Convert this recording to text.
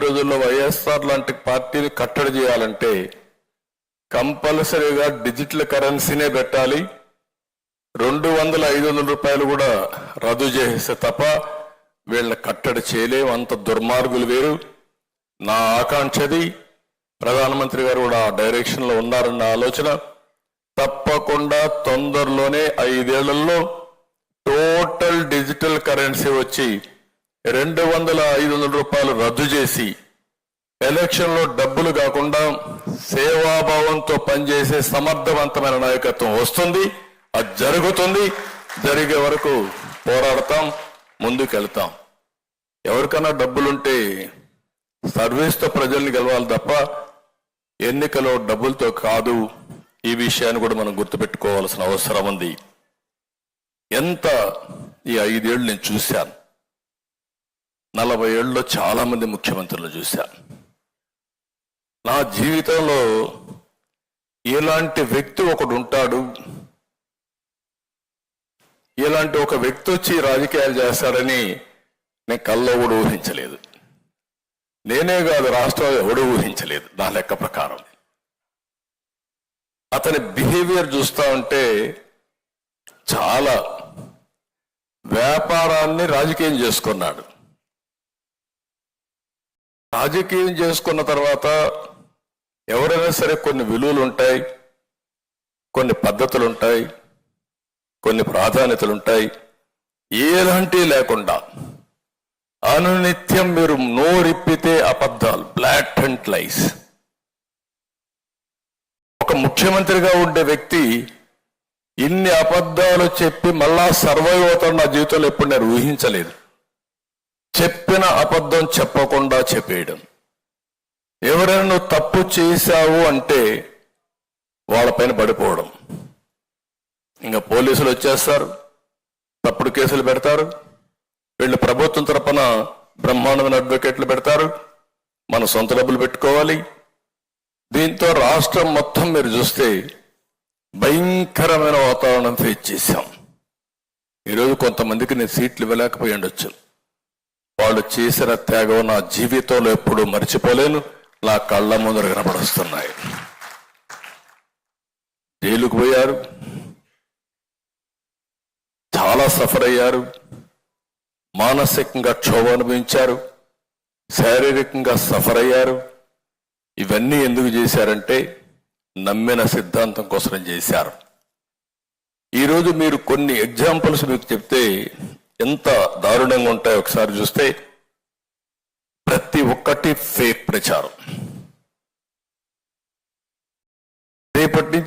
రోజుల్లో వైఎస్ఆర్ లాంటి పార్టీని కట్టడి చేయాలంటే కంపల్సరీగా డిజిటల్ కరెన్సీనే పెట్టాలి. రెండు వందల ఐదు వందల రూపాయలు కూడా రద్దు చేస్తే తప్ప వీళ్ళని కట్టడి చేయలేం. అంత దుర్మార్గులు వేరు. నా ఆకాంక్షది ప్రధానమంత్రి గారు కూడా ఆ డైరెక్షన్లో ఉన్నారన్న ఆలోచన. తప్పకుండా తొందరలోనే ఐదేళ్ళలో టోటల్ డిజిటల్ కరెన్సీ వచ్చి రెండు వందల ఐదు వందల రూపాయలు రద్దు చేసి ఎలక్షన్లో డబ్బులు కాకుండా సేవాభావంతో పనిచేసే సమర్థవంతమైన నాయకత్వం వస్తుంది. అది జరుగుతుంది. జరిగే వరకు పోరాడతాం ముందుకెళ్తాం. ఎవరికైనా డబ్బులుంటే సర్వీస్తో ప్రజల్ని గెలవాలి తప్ప ఎన్నికలో డబ్బులతో కాదు. ఈ విషయాన్ని కూడా మనం గుర్తుపెట్టుకోవాల్సిన అవసరం ఉంది. ఎంత ఈ ఐదేళ్ళు నేను చూశాను. నలభై ఏళ్ళలో చాలామంది ముఖ్యమంత్రులు చూశాను నా జీవితంలో ఇలాంటి వ్యక్తి ఒకడు ఉంటాడు. ఇలాంటి ఒక వ్యక్తి వచ్చి రాజకీయాలు చేస్తాడని నేను కల్లో కూడా ఊహించలేదు. నేనే కాదు రాష్ట్రం ఎవడు ఊహించలేదు నా లెక్క ప్రకారం. అతని బిహేవియర్ చూస్తా ఉంటే చాలా వ్యాపారాన్ని రాజకీయం చేసుకున్నాడు. రాజకీయం చేసుకున్న తర్వాత ఎవరైనా సరే కొన్ని విలువలు ఉంటాయి కొన్ని పద్ధతులు ఉంటాయి కొన్ని ప్రాధాన్యతలు ఉంటాయి ఎలాంటి లేకుండా అనునిత్యం మీరు నోరిప్పితే అబద్ధాలు బ్లాక్ అండ్ లైస్. ఒక ముఖ్యమంత్రిగా ఉండే వ్యక్తి ఇన్ని అబద్ధాలు చెప్పి మళ్ళా సర్వైవ్ అవుతాడు నా జీవితంలో ఎప్పుడు నేను ఊహించలేదు. చెప్పిన అబద్ధం చెప్పకుండా చెప్పేయడం. ఎవరైనా నువ్వు తప్పు చేశావు అంటే వాళ్ళపైన పడిపోవడం. ఇంకా పోలీసులు వచ్చేస్తారు తప్పుడు కేసులు పెడతారు వీళ్ళు ప్రభుత్వం తరపున బ్రహ్మాండమైన అడ్వకేట్లు పెడతారు మన సొంత డబ్బులు పెట్టుకోవాలి. దీంతో రాష్ట్రం మొత్తం మీరు చూస్తే భయంకరమైన వాతావరణం ఫేస్ చేశాం. ఈరోజు కొంతమందికి నేను సీట్లు ఇవ్వలేకపోయి ఉండొచ్చు. వాళ్ళు చేసిన త్యాగం నా జీవితంలో ఎప్పుడు మర్చిపోలేను. నా కళ్ళ ముందర కనపడొస్తున్నాయి జైలుకు పోయారు. చాలా సఫర్ అయ్యారు. మానసికంగా క్షోభ అనుభవించారు. శారీరకంగా సఫర్ అయ్యారు. ఇవన్నీ ఎందుకు చేశారంటే నమ్మిన సిద్ధాంతం కోసం చేశారు ఈరోజు మీరు కొన్ని ఎగ్జాంపుల్స్ మీకు చెప్తే ఎంత దారుణంగా ఉంటాయో ఒకసారి చూస్తే ప్రతి ఒక్కటి ఫేక్ ప్రచారం. రేపటి నుంచి